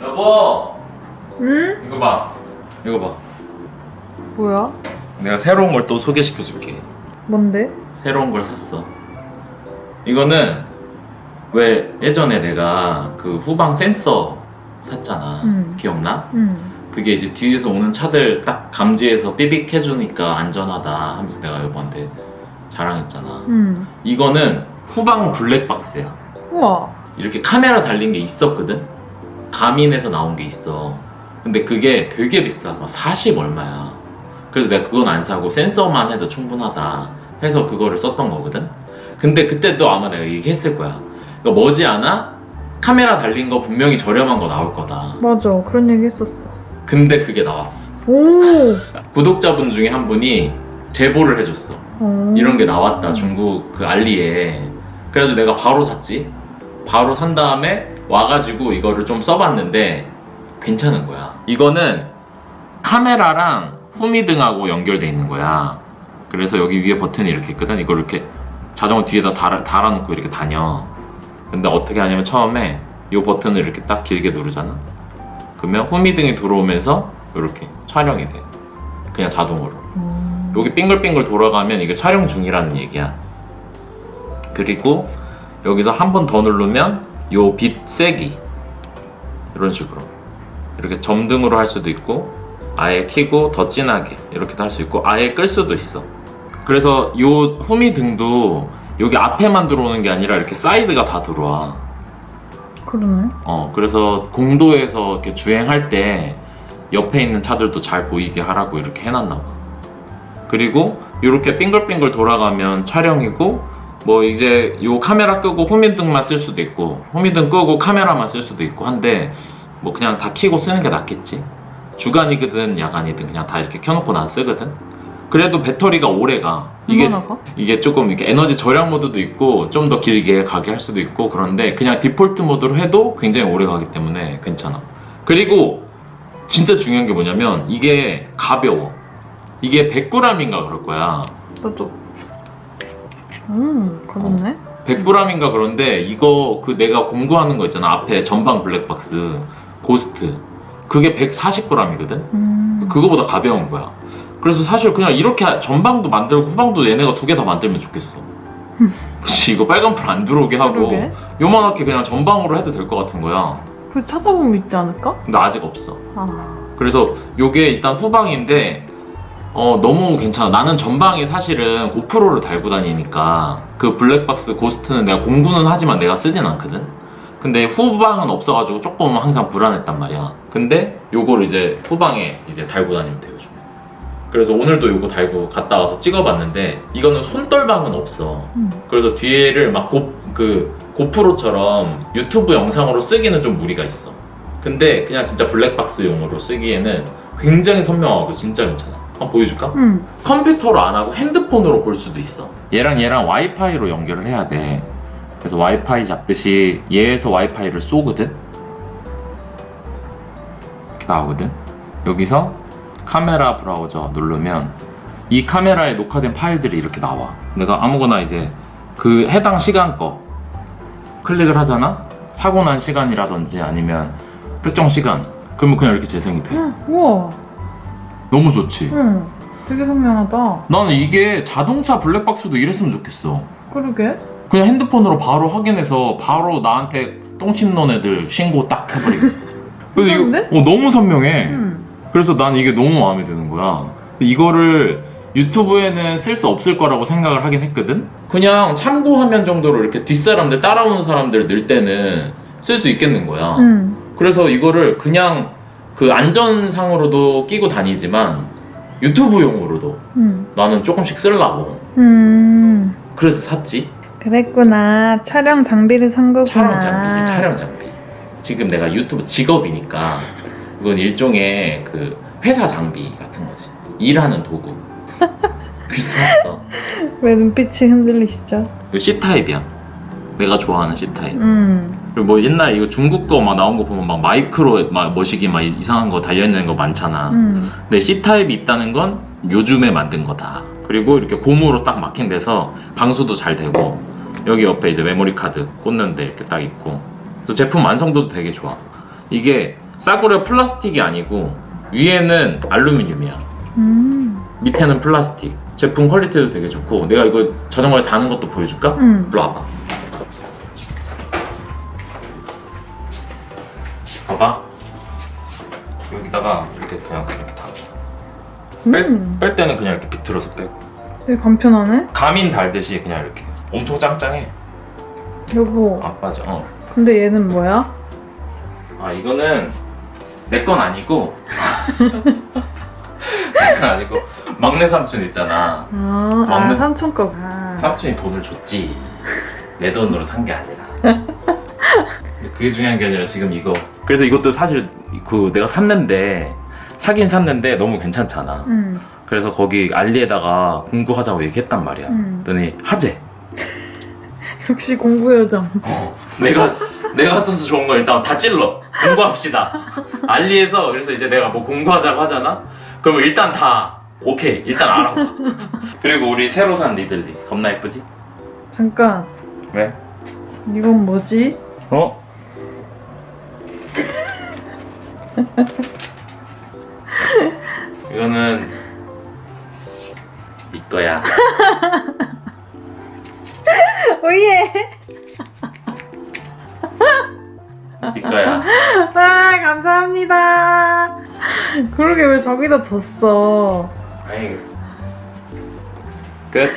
여보 응? 이거 봐 이거 봐 뭐야? 내가 새로운 걸 또 소개시켜 줄게 뭔데? 새로운 걸 샀어 이거는 왜 예전에 내가 그 후방 센서 샀잖아 음. 기억나? 응. 그게 이제 뒤에서 오는 차들 딱 감지해서 삐빅 해주니까 안전하다 하면서 내가 여보한테 자랑했잖아 응. 이거는 후방 블랙박스야 우와. 이렇게 카메라 달린 게 있었거든? 가민에서 나온 게 있어. 근데 그게 되게 비싸서 40 얼마야. 그래서 내가 그건 안 사고 센서만 해도 충분하다 해서 그거를 썼던 거거든? 근데 그때도 아마 내가 얘기했을 거야. 이거 머지않아 카메라 달린 거 분명히 저렴한 거 나올 거다. 맞아. 그런 얘기 했었어. 근데 그게 나왔어. 오. 구독자분 중에 한 분이 제보를 해줬어. 어. 이런 게 나왔다 중국 그 알리에 그래가지고 내가 바로 샀지 바로 산 다음에 와가지고 이거를 좀 써봤는데 괜찮은 거야. 이거는 카메라랑 후미등하고 연결돼 있는 거야. 그래서 여기 위에 버튼이 이렇게 있거든. 이걸 이렇게 자전거 뒤에다 달아, 달아놓고 이렇게 다녀. 근데 어떻게 하냐면 처음에 이 버튼을 이렇게 딱 길게 누르잖아. 그러면 후미등이 들어오면서 이렇게 촬영이 돼. 그냥 자동으로. 음. 여기 빙글빙글 돌아가면 이게 촬영 중이라는 얘기야. 그리고 여기서 한 번 더 누르면 요 빛 세기 이런 식으로 이렇게 점등으로 할 수도 있고 아예 켜고 더 진하게 이렇게도 할 수 있고 아예 끌 수도 있어. 그래서 요 후미 등도 여기 앞에만 들어오는 게 아니라 이렇게 사이드가 다 들어와. 그러네. 어, 그래서 공도에서 이렇게 주행할 때 옆에 있는 차들도 잘 보이게 하라고 이렇게 해놨나 봐. 그리고 이렇게 빙글빙글 돌아가면 촬영이고 뭐 이제 요 카메라 끄고 후미등만 쓸 수도 있고 후미등 끄고 카메라만 쓸 수도 있고 한데 뭐 그냥 다 켜고 쓰는 게 낫겠지. 주간이든 야간이든 그냥 다 이렇게 켜놓고 난 쓰거든. 그래도 배터리가 오래 가. 이게 가? 이게 조금 이렇게 에너지 절약 모드도 있고 좀 더 길게 가게 할 수도 있고 그런데 그냥 디폴트 모드로 해도 굉장히 오래 가기 때문에 괜찮아. 그리고 진짜 중요한 게 뭐냐면 이게 가벼워. 이게 100g인가 그럴 거야. 나도. 음, 그렇네. 100g인가 그런데 이거 그 내가 공구하는 거 있잖아. 앞에 전방 블랙박스 고스트. 그게 140g이거든. 음. 그거보다 가벼운 거야. 그래서 사실 그냥 이렇게 전방도 만들고 후방도 얘네가 두 개 다 만들면 좋겠어. 그치 이거 빨간불 안 들어오게 하고 그러게. 요만하게 그냥 전방으로 해도 될 것 같은 거야. 그 찾아보면 있지 않을까? 근데 아직 없어. 아. 그래서 요게 일단 후방인데 어 너무 괜찮아. 나는 전방에 사실은 고프로를 달고 다니니까 그 블랙박스 고스트는 내가 공부는 하지만 내가 쓰진 않거든. 근데 후방은 없어가지고 조금 항상 불안했단 말이야. 근데 요걸 이제 후방에 이제 달고 다니면 돼 요즘. 그래서 오늘도 요거 달고 갔다 와서 찍어봤는데 이거는 손떨방은 없어. 음. 그래서 뒤에를 막 고, 그 고프로처럼 유튜브 영상으로 쓰기는 좀 무리가 있어. 근데 그냥 진짜 블랙박스용으로 쓰기에는 굉장히 선명하고 진짜 괜찮아. 한번 보여줄까? 음. 컴퓨터로 안 하고 핸드폰으로 볼 수도 있어. 얘랑 얘랑 와이파이로 연결을 해야 돼. 그래서 와이파이 잡듯이 얘에서 와이파이를 쏘거든. 이렇게 나오거든. 여기서 카메라 브라우저 누르면 이 카메라에 녹화된 파일들이 이렇게 나와. 내가 아무거나 이제 그 해당 시간 거 클릭을 하잖아. 사고 난 시간이라든지 아니면 특정 시간. 그러면 그냥 이렇게 재생이 돼. 응. 우와. 너무 좋지. 응. 되게 선명하다. 나는 이게 자동차 블랙박스도 이랬으면 좋겠어. 그러게. 그냥 핸드폰으로 바로 확인해서 바로 나한테 똥침 놓은 애들 신고 딱 해버리고. 그래서 이거 괜찮은데? 어, 너무 선명해. 응. 그래서 난 이게 너무 마음에 드는 거야. 이거를 유튜브에는 쓸 수 없을 거라고 생각을 하긴 했거든? 그냥 참고화면 정도로 이렇게 뒷사람들 따라오는 사람들 늘 때는 쓸 수 있겠는 거야. 응. 그래서 이거를 그냥 그 안전상으로도 끼고 다니지만 유튜브용으로도 응. 나는 조금씩 쓰려고. 음. 그래서 샀지. 그랬구나. 촬영 장비를 산 거구나. 촬영 장비지 촬영 장비 지금 내가 유튜브 직업이니까 이건 일종의 그 회사 장비 같은 거지 일하는 도구 그래서 샀어 왜 눈빛이 흔들리시죠? 이거 C타입이야 내가 좋아하는 C타입 음. 그리고 뭐 옛날 이거 중국 거 막 나온 거 보면 막 마이크로 막 머시기 막 이상한 거 달려있는 거 많잖아 음. 근데 C타입이 있다는 건 요즘에 만든 거다. 그리고 이렇게 고무로 딱 막힌 데서 방수도 잘 되고 여기 옆에 이제 메모리 카드 꽂는데 이렇게 딱 있고 또 제품 완성도도 되게 좋아. 이게 싸구려 플라스틱이 아니고 위에는 알루미늄이야. 음. 밑에는 플라스틱. 제품 퀄리티도 되게 좋고 내가 이거 자전거에 다는 것도 보여줄까? 응. 일로 와봐. 봐봐. 여기다가 이렇게 그냥 이렇게 다. 뺄, 음. 뺄 때는 그냥 이렇게 비틀어서 빼고. 되게 간편하네? 가민 달듯이 그냥 이렇게. 엄청 짱짱해. 여보. 안 빠져. 어. 근데 얘는 뭐야? 아 이거는 내 건 아니고 내 건 아니고 막내 삼촌 있잖아. 아, 아 먹는- 삼촌 거. 아. 삼촌이 돈을 줬지 내 돈으로 산 게 아니라 그게 중요한 게 아니라 지금 이거 그래서 이것도 사실 그 내가 샀는데 사긴 샀는데 너무 괜찮잖아 응. 그래서 거기 알리에다가 공구하자고 얘기했단 말이야 음. 그랬더니 하재 역시 공부 요정. 어, 내가 내가 써서 좋은 거 일단 다 찔러 공부합시다 알리에서 그래서 이제 내가 뭐 공부하자고 하잖아 그러면 일단 다 오케이 일단 알아봐 그리고 우리 새로 산 리들리 겁나 예쁘지? 잠깐. 왜? 이건 뭐지? 어? 이거는 네 거야. 오예. 네 거야. 아 감사합니다. 그러게 왜 저기다 뒀어? 아니 끝.